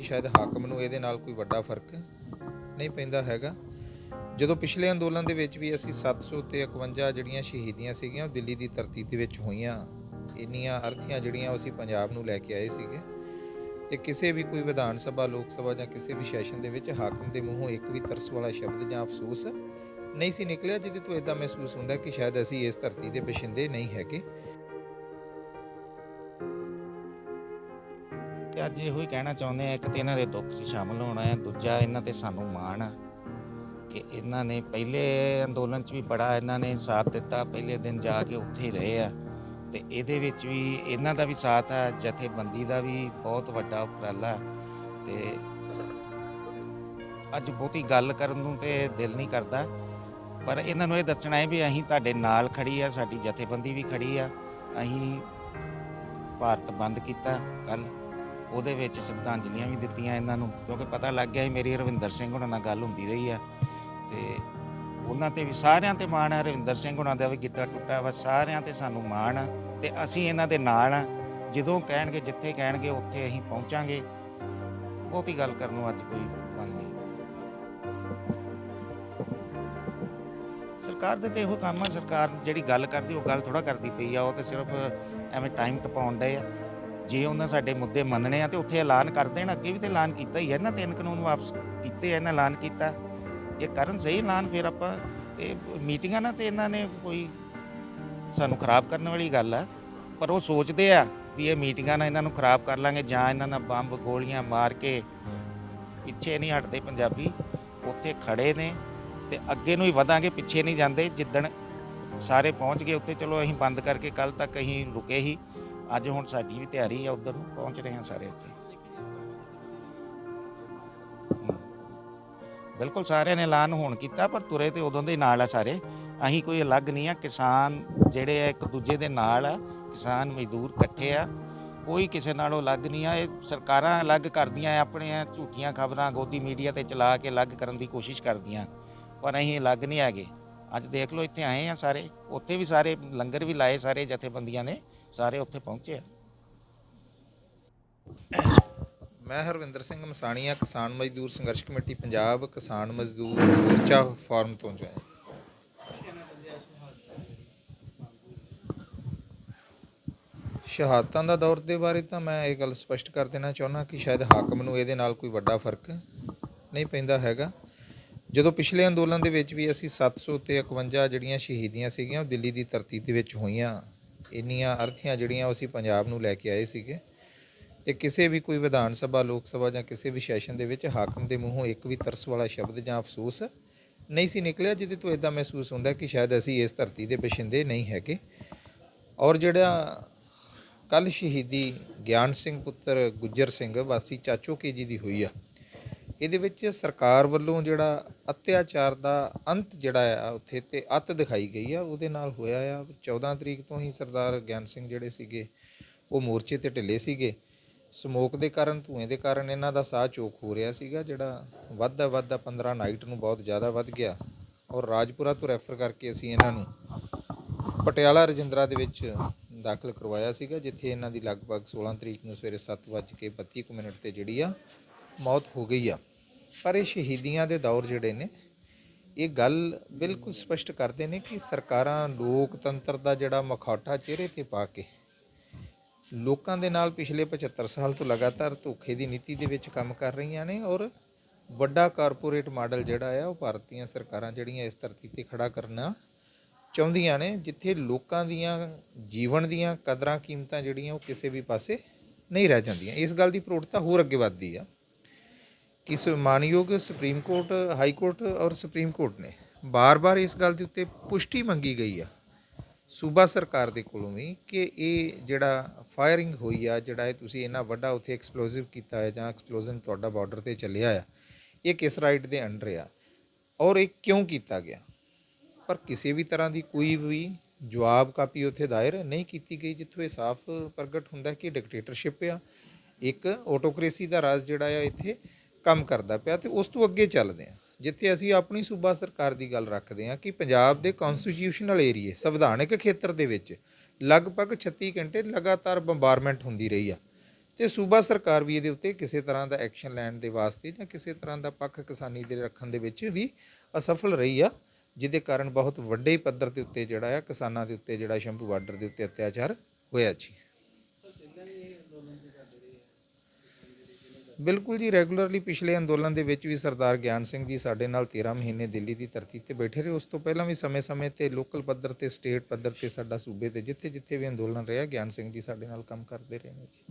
ਸ਼ਾਇਦ ਹਾਕਮ ਨੂੰ ਇਹਦੇ ਨਾਲ ਕੋਈ ਵੱਡਾ ਫ਼ਰਕ ਨਹੀਂ ਪੈਂਦਾ ਹੈਗਾ। ਜਦੋਂ ਪਿਛਲੇ ਅੰਦੋਲਨ ਦੇ ਵਿੱਚ ਵੀ ਅਸੀਂ 700 ਤੇ 51 ਜਿਹੜੀਆਂ ਸ਼ਹੀਦੀਆਂ ਸੀਗੀਆਂ, ਉਹ ਦਿੱਲੀ ਦੀ ਧਰਤੀ ਦੇ ਵਿੱਚ ਹੋਈਆਂ। ਇੰਨੀਆਂ ਅਰਥੀਆਂ ਜਿਹੜੀਆਂ ਅਸੀਂ ਪੰਜਾਬ ਨੂੰ ਲੈ ਕੇ ਆਏ ਸੀਗੇ। ਤੇ ਕਿਸੇ ਵੀ ਕੋਈ ਵਿਧਾਨ ਸਭਾ, ਲੋਕ ਸਭਾ ਜਾਂ ਕਿਸੇ ਵੀ ਸੈਸ਼ਨ ਦੇ ਵਿੱਚ ਹਾਕਮ ਦੇ ਮੂੰਹੋਂ ਇੱਕ ਵੀ ਤਰਸ ਵਾਲਾ ਸ਼ਬਦ ਜਾਂ ਅਫਸੋਸ ਨਹੀਂ ਸੀ ਨਿਕਲਿਆ, ਜਿਹਦੇ ਤੋਂ ਇਦਾਂ ਮਹਿਸੂਸ ਹੁੰਦਾ ਕਿ ਸ਼ਾਇਦ ਅਸੀਂ ਇਸ ਧਰਤੀ ਦੇ ਪਛਿੰਦੇ ਨਹੀਂ ਹੈਗੇ। ਤੇ ਅੱਜ ਇਹੋ ਹੀ ਕਹਿਣਾ ਚਾਹੁੰਦੇ ਆ, ਇੱਕ ਤੇ ਇਹਨਾਂ ਦੇ ਦੁੱਖ 'ਚ ਸ਼ਾਮਲ ਹੋਣਾ ਹੈ, ਦੂਜਾ ਇਹਨਾਂ ਤੇ ਸਾਨੂੰ ਮਾਣ ਆ ਕਿ ਇਹਨਾਂ ਨੇ ਪਹਿਲੇ ਅੰਦੋਲਨ 'ਚ ਵੀ ਬੜਾ ਇਹਨਾਂ ਨੇ ਸਾਥ ਦਿੱਤਾ, ਪਹਿਲੇ ਦਿਨ ਜਾ ਕੇ ਉੱਥੇ ਹੀ ਰਹੇ ਆ ਤੇ ਇਹਦੇ ਵਿੱਚ ਵੀ ਇਹਨਾਂ ਦਾ ਵੀ ਸਾਥ ਆ, ਜਥੇਬੰਦੀ ਦਾ ਵੀ ਬਹੁਤ ਵੱਡਾ ਉਪਰਾਲਾ ਤੇ ਅੱਜ ਬਹੁਤੀ ਗੱਲ ਕਰਨ ਨੂੰ ਤੇ ਦਿਲ ਨਹੀਂ ਕਰਦਾ, ਪਰ ਇਹਨਾਂ ਨੂੰ ਇਹ ਦੱਸਣਾ ਹੈ ਵੀ ਅਸੀਂ ਤੁਹਾਡੇ ਨਾਲ ਖੜੀ ਆ, ਸਾਡੀ ਜਥੇਬੰਦੀ ਵੀ ਖੜੀ ਆ, ਅਸੀਂ ਭਾਰਤ ਬੰਦ ਕੀਤਾ ਕੱਲ ਉਹਦੇ ਵਿੱਚ ਸ਼ਰਧਾਂਜਲੀਆਂ ਵੀ ਦਿੱਤੀਆਂ ਇਹਨਾਂ ਨੂੰ, ਕਿਉਂਕਿ ਪਤਾ ਲੱਗ ਗਿਆ ਸੀ ਮੇਰੀ ਰਵਿੰਦਰ ਸਿੰਘ ਹੁਣਾਂ ਨਾਲ ਗੱਲ ਹੁੰਦੀ ਰਹੀ ਆ। ਤੇ ਉਹਨਾਂ ਤੇ ਵੀ, ਸਾਰਿਆਂ ਤੇ ਮਾਣ ਆ, ਰਵਿੰਦਰ ਸਿੰਘ ਹੁਣਾਂ ਦਾ ਵੀ ਗਿੱਟਾ ਟੁੱਟਾ ਵਾ, ਸਾਰਿਆਂ ਤੇ ਸਾਨੂੰ ਮਾਣ ਆ ਤੇ ਅਸੀਂ ਇਹਨਾਂ ਦੇ ਨਾਲ ਆ। ਜਦੋਂ ਕਹਿਣਗੇ, ਜਿੱਥੇ ਕਹਿਣਗੇ, ਉੱਥੇ ਅਸੀਂ ਪਹੁੰਚਾਂਗੇ। ਬਹੁਤੀ ਗੱਲ ਕਰਨ ਨੂੰ ਅੱਜ ਕੋਈ ਗੱਲ ਨਹੀਂ। ਸਰਕਾਰ ਦੇ ਤੇ ਇਹੋ ਕੰਮ ਆ, ਸਰਕਾਰ ਜਿਹੜੀ ਗੱਲ ਕਰਦੀ, ਉਹ ਗੱਲ ਥੋੜਾ ਕਰਦੀ ਪਈ ਆ, ਉਹ ਤੇ ਸਿਰਫ ਐਵੇਂ ਟਾਈਮ ਟਪਾਉਣ ਡਏ ਆ। ਜੇ ਉਹਨਾਂ ਸਾਡੇ ਮੁੱਦੇ ਮੰਨਣੇ ਆ ਤੇ ਉੱਥੇ ਐਲਾਨ ਕਰ ਦੇਣ, ਅੱਗੇ ਵੀ ਤੇ ਐਲਾਨ ਕੀਤਾ ਹੀ ਹੈ ਨਾ ਤਿੰਨ ਕਾਨੂੰਨ ਵਾਪਸ ਕੀਤੇ ਆ ਇਹਨਾਂ ਐਲਾਨ ਕੀਤਾ। ਇਹ ਕਰਨ ਸਹੀ ਐਲਾਨ, ਫਿਰ ਆਪਾਂ ਇਹ ਮੀਟਿੰਗਾਂ ਨਾ ਤੇ ਇਹਨਾਂ ਨੇ ਕੋਈ ਸਾਨੂੰ ਖਰਾਬ ਕਰਨ ਵਾਲੀ ਗੱਲ ਆ। ਪਰ ਉਹ ਸੋਚਦੇ ਆ ਵੀ ਇਹ ਮੀਟਿੰਗਾਂ ਨਾਲ ਇਹਨਾਂ ਨੂੰ ਖਰਾਬ ਕਰ ਲਾਂਗੇ ਜਾਂ ਇਹਨਾਂ ਨਾਲ ਬੰਬ ਗੋਲੀਆਂ ਮਾਰ ਕੇ ਪਿੱਛੇ ਨਹੀਂ ਹਟਦੇ ਪੰਜਾਬੀ। ਉੱਥੇ ਖੜੇ ਨੇ ਤੇ ਅੱਗੇ ਨੂੰ ਹੀ ਵਧਾਂਗੇ, ਪਿੱਛੇ ਨਹੀਂ ਜਾਂਦੇ। ਜਿੱਦਣ ਸਾਰੇ ਪਹੁੰਚ ਗਏ, ਉੱਥੇ ਚਲੋ ਅਸੀਂ ਬੰਦ ਕਰਕੇ ਕੱਲ ਤੱਕ ਅਸੀਂ ਰੁਕੇ ਹੀ। ਅੱਜ ਹੁਣ ਸਾਡੀ ਵੀ ਤਿਆਰੀ ਆ, ਉਧਰ ਨੂੰ ਪਹੁੰਚ ਰਹੇ ਹਾਂ ਸਾਰੇ ਉੱਥੇ ਬਿਲਕੁਲ ਸਾਰਿਆਂ ਨੇ ਐਲਾਨ ਹੋਣ ਕੀਤਾ, ਪਰ ਤੁਰੇ ਤੇ ਉਦੋਂ ਦੇ ਨਾਲ ਆ ਸਾਰੇ। ਅਸੀਂ ਕੋਈ ਅਲੱਗ ਨਹੀਂ ਆ, ਕਿਸਾਨ ਜਿਹੜੇ ਆ, ਇੱਕ ਦੂਜੇ ਦੇ ਨਾਲ ਆ, ਕਿਸਾਨ ਮਜ਼ਦੂਰ ਇਕੱਠੇ ਆ। ਕੋਈ ਕਿਸੇ ਨਾਲੋਂ ਅਲੱਗ ਨਹੀਂ ਆ, ਇਹ ਸਰਕਾਰਾਂ ਅਲੱਗ ਕਰਦੀਆਂ ਆਪਣੀਆਂ ਝੂਠੀਆਂ ਖਬਰਾਂ ਗੋਦੀ ਮੀਡੀਆ ਤੇ ਚਲਾ ਕੇ ਅਲੱਗ ਕਰਨ ਦੀ ਕੋਸ਼ਿਸ਼ ਕਰਦੀਆਂ। ਪਰ ਅਸੀਂ ਅਲੱਗ ਨਹੀਂ ਹੈਗੇ। ਅੱਜ ਦੇਖ ਲਓ, ਇੱਥੇ ਆਏ ਆ ਸਾਰੇ। ਉੱਥੇ ਵੀ ਸਾਰੇ ਲੰਗਰ ਵੀ ਲਾਏ ਸਾਰੇ ਜਥੇਬੰਦੀਆਂ ਨੇ। ਸਾਰੇ ਉੱਥੇ ਪਹੁੰਚੇ ਆ। ਮੈਂ ਹਰਵਿੰਦਰ ਸਿੰਘ ਮਸਾਣੀਆ, ਕਿਸਾਨ ਮਜ਼ਦੂਰ ਸੰਘਰਸ਼ ਕਮੇਟੀ, ਪੰਜਾਬ ਕਿਸਾਨ ਮਜ਼ਦੂਰ ਮੋਰਚਾ ਫਾਰਮ ਤੋਂ ਜੋ ਹੈ ਸ਼ਹਾਦਤਾਂ ਦਾ ਦੌਰ ਦੇ ਬਾਰੇ ਤਾਂ ਮੈਂ ਇਹ ਗੱਲ ਸਪਸ਼ਟ ਕਰ ਦੇਣਾ ਚਾਹੁੰਦਾ ਕਿ ਸ਼ਾਇਦ ਹਾਕਮ ਨੂੰ ਇਹਦੇ ਨਾਲ ਕੋਈ ਵੱਡਾ ਫ਼ਰਕ ਨਹੀਂ ਪੈਂਦਾ ਹੈਗਾ। ਜਦੋਂ ਪਿਛਲੇ ਅੰਦੋਲਨ ਦੇ ਵਿੱਚ ਵੀ ਅਸੀਂ 700 ਤੇ 51 ਜਿਹੜੀਆਂ ਸ਼ਹੀਦੀਆਂ ਸੀਗੀਆਂ, ਉਹ ਦਿੱਲੀ ਦੀ ਧਰਤੀ ਦੇ ਵਿੱਚ ਹੋਈਆਂ। ਇੰਨੀਆਂ ਅਰਥੀਆਂ ਜਿਹੜੀਆਂ ਉਹ ਅਸੀਂ ਪੰਜਾਬ ਨੂੰ ਲੈ ਕੇ ਆਏ ਸੀਗੇ। ਤੇ ਕਿਸੇ ਵੀ ਕੋਈ ਵਿਧਾਨ ਸਭਾ, ਲੋਕ ਸਭਾ ਜਾਂ ਕਿਸੇ ਵੀ ਸੈਸ਼ਨ ਦੇ ਵਿੱਚ ਹਾਕਮ ਦੇ ਮੂੰਹੋਂ ਇੱਕ ਵੀ ਤਰਸ ਵਾਲਾ ਸ਼ਬਦ ਜਾਂ ਅਫਸੋਸ ਨਹੀਂ ਸੀ ਨਿਕਲਿਆ, ਜਿਹਦੇ ਤੋਂ ਇਦਾਂ ਮਹਿਸੂਸ ਹੁੰਦਾ ਕਿ ਸ਼ਾਇਦ ਅਸੀਂ ਇਸ ਧਰਤੀ ਦੇ ਬਸ਼ਿੰਦੇ ਨਹੀਂ ਹੈਗੇ। ਔਰ ਜਿਹੜਾ ਕੱਲ ਸ਼ਹੀਦੀ ਗਿਆਨ ਸਿੰਘ ਪੁੱਤਰ ਗੁੱਜਰ ਸਿੰਘ ਵਾਸੀ ਚਾਚੋਕੇ ਜੀ ਦੀ ਹੋਈ ਆ ਇਹਦੇ ਵਿੱਚ ਸਰਕਾਰ ਵੱਲੋਂ ਜਿਹੜਾ ਅਤਿਆਚਾਰ ਦਾ ਅੰਤ ਜਿਹੜਾ ਆ, ਉੱਥੇ ਤੇ ਅੱਤ ਦਿਖਾਈ ਗਈ ਆ, ਉਹਦੇ ਨਾਲ ਹੋਇਆ ਆ। 14 ਤਰੀਕ ਤੋਂ ਹੀ ਸਰਦਾਰ ਗਿਆਨ ਸਿੰਘ ਜਿਹੜੇ ਸੀਗੇ, ਉਹ ਮੋਰਚੇ ਤੇ ਢਿੱਲੇ ਸੀਗੇ। ਸਮੋਕ ਦੇ ਕਾਰਨ, ਧੂਏ ਦੇ ਕਾਰਨ ਇਹਨਾਂ ਦਾ ਸਾਹ ਚੋਕ ਹੋ ਰਿਹਾ ਸੀਗਾ, ਜਿਹੜਾ ਵੱਧਦਾ ਵੱਧਦਾ 15 ਨਾਈਟ ਨੂੰ ਬਹੁਤ ਜ਼ਿਆਦਾ ਵੱਧ ਗਿਆ। ਔਰ ਰਾਜਪੁਰਾ ਤੋਂ ਰੈਫਰ ਕਰਕੇ ਅਸੀਂ ਇਹਨਾਂ ਨੂੰ ਪਟਿਆਲਾ ਰਜਿੰਦਰਾ ਦੇ ਵਿੱਚ ਦਾਖਲ ਕਰਵਾਇਆ ਸੀਗਾ, ਜਿੱਥੇ ਇਹਨਾਂ ਦੀ ਲਗਭਗ 16 ਤਰੀਕ ਨੂੰ ਸਵੇਰੇ 7:32 ਕੁ ਮਿੰਟ ਤੇ ਜਿਹੜੀ ਆ ਮੌਤ ਹੋ ਗਈ ਆ। ਪਰ ਇਹ ਸ਼ਹੀਦੀਆਂ ਦੇ ਦੌਰ ਜਿਹੜੇ ਨੇ, ਇਹ ਗੱਲ ਬਿਲਕੁਲ ਸਪਸ਼ਟ ਕਰਦੇ ਨੇ ਕਿ ਸਰਕਾਰਾਂ ਲੋਕਤੰਤਰ ਦਾ ਜਿਹੜਾ ਮਖੌਟਾ ਚਿਹਰੇ ਤੇ ਪਾ ਕੇ ਲੋਕਾਂ ਦੇ ਨਾਲ ਪਿਛਲੇ 75 ਸਾਲ ਤੋਂ ਲਗਾਤਾਰ ਧੋਖੇ ਦੀ ਨੀਤੀ ਦੇ ਵਿੱਚ ਕੰਮ ਕਰ ਰਹੀਆਂ ਨੇ ਔਰ ਵੱਡਾ ਕਾਰਪੋਰੇਟ ਮਾਡਲ ਜਿਹੜਾ ਆ, ਉਹ ਭਾਰਤੀਆਂ ਸਰਕਾਰਾਂ ਜਿਹੜੀਆਂ ਇਸ ਧਰਤੀ ਤੇ ਖੜਾ ਕਰਨਾ ਚਾਹੁੰਦੀਆਂ ਨੇ, ਜਿੱਥੇ ਲੋਕਾਂ ਦੀਆਂ, ਜੀਵਨ ਦੀਆਂ ਕਦਰਾਂ ਕੀਮਤਾਂ ਜਿਹੜੀਆਂ ਉਹ ਕਿਸੇ ਵੀ ਪਾਸੇ ਨਹੀਂ ਰਹਿ ਜਾਂਦੀਆਂ। ਇਸ ਗੱਲ ਦੀ ਪ੍ਰੋੜਤਾ ਹੋਰ ਅੱਗੇ ਵੱਧਦੀ ਆ। ਕਿ ਮਾਨਯੋਗ ਸੁਪਰੀਮ ਕੋਰਟ ਹਾਈ ਕੋਰਟ ਔਰ ਸੁਪਰੀਮ ਕੋਰਟ ਨੇ ਬਾਰ-ਬਾਰ ਇਸ ਗੱਲ ਦੇ ਉੱਤੇ ਪੁਸ਼ਟੀ ਮੰਗੀ ਗਈ ਆ, ਸੂਬਾ ਸਰਕਾਰ ਦੇ ਕੋਲੋਂ ਵੀ, ਕਿ ਇਹ ਜਿਹੜਾ ਫਾਇਰਿੰਗ ਹੋਈ ਆ, ਜਿਹੜਾ ਇਹ ਤੁਸੀਂ ਇੰਨਾ ਵੱਡਾ ਉੱਥੇ ਐਕਸਪਲੋਸਿਵ ਕੀਤਾ ਹੈ ਜਾਂ ਐਕਸਪਲੋਜ਼ਨ ਤੁਹਾਡਾ ਬਾਰਡਰ ਤੇ ਚੱਲਿਆ ਆ, ਇਹ ਕਿਸ ਰਾਈਟ ਦੇ ਅੰਡਰ ਆ ਔਰ ਇਹ ਕਿਉਂ ਕੀਤਾ ਗਿਆ? ਪਰ ਕਿਸੇ ਵੀ ਤਰ੍ਹਾਂ ਦੀ ਕੋਈ ਵੀ ਜਵਾਬ ਕਾਪੀ ਉੱਥੇ ਦਾਇਰ ਨਹੀਂ ਕੀਤੀ ਗਈ, ਜਿੱਥੋਂ ਇਹ ਸਾਫ਼ ਪ੍ਰਗਟ ਹੁੰਦਾ ਕਿ ਡਿਕਟੇਟਰਸ਼ਿਪ ਆ, ਇੱਕ ਆਟੋਕ੍ਰੇਸੀ ਦਾ ਰਾਜ ਜਿਹੜਾ ਆ ਇੱਥੇ ਕੰਮ ਕਰਦਾ ਪਿਆ ਤੇ ਉਸ ਤੋਂ ਅੱਗੇ ਚੱਲਦੇ ਆ ਜਿੱਥੇ ਅਸੀਂ ਆਪਣੀ ਸੂਬਾ ਸਰਕਾਰ ਦੀ ਗੱਲ ਰੱਖਦੇ ਆ ਕਿ ਪੰਜਾਬ ਦੇ ਕਨਸਟੀਟਿਊਸ਼ਨਲ ਏਰੀਏ ਸੰਵਿਧਾਨਕ ਖੇਤਰ ਦੇ ਵਿੱਚ ਲਗਭਗ 36 ਘੰਟੇ ਲਗਾਤਾਰ ਬੰਬਾਰਮੈਂਟ ਹੁੰਦੀ ਰਹੀ ਆ। ਤੇ ਸੂਬਾ ਸਰਕਾਰ ਵੀ ਇਹਦੇ ਉੱਤੇ ਕਿਸੇ ਤਰ੍ਹਾਂ ਦਾ ਐਕਸ਼ਨ ਲੈਣ ਦੇ ਵਾਸਤੇ ਜਾਂ ਕਿਸੇ ਤਰ੍ਹਾਂ ਦਾ ਪੱਖ ਕਿਸਾਨੀ ਦੇ ਰੱਖਣ ਦੇ ਵਿੱਚ ਵੀ ਅਸਫਲ ਰਹੀ ਆ, ਜਿਹਦੇ ਕਾਰਨ ਬਹੁਤ ਵੱਡੇ ਪੱਧਰ ਦੇ ਉੱਤੇ ਜਿਹੜਾ ਆ ਕਿਸਾਨਾਂ ਦੇ ਉੱਤੇ ਜਿਹੜਾ ਸ਼ੰਭੂ ਬਾਰਡਰ ਦੇ ਉੱਤੇ ਅਤਿਆਚਾਰ ਹੋਇਆ ਜੀ। ਬਿਲਕੁਲ ਜੀ, ਰੈਗੂਲਰਲੀ ਪਿਛਲੇ ਅੰਦੋਲਨ ਦੇ ਵਿੱਚ ਵੀ ਸਰਦਾਰ ਗਿਆਨ ਸਿੰਘ ਜੀ ਸਾਡੇ ਨਾਲ 13 ਮਹੀਨੇ ਦਿੱਲੀ ਦੀ ਧਰਤੀ ਤੇ ਬੈਠੇ ਰਹੇ। ਉਸ ਤੋਂ ਪਹਿਲਾਂ ਵੀ ਸਮੇਂ-ਸਮੇਂ ਤੇ ਲੋਕਲ ਪੱਧਰ ਤੇ, ਸਟੇਟ ਪੱਧਰ ਤੇ ਸਾਡਾ ਸੂਬੇ ਤੇ ਜਿੱਥੇ-ਜਿੱਥੇ ਵੀ ਅੰਦੋਲਨ ਰਿਹਾ, ਗਿਆਨ ਸਿੰਘ ਜੀ ਸਾਡੇ ਨਾਲ ਕੰਮ ਕਰਦੇ ਰਹੇ ਨੇ ਜੀ।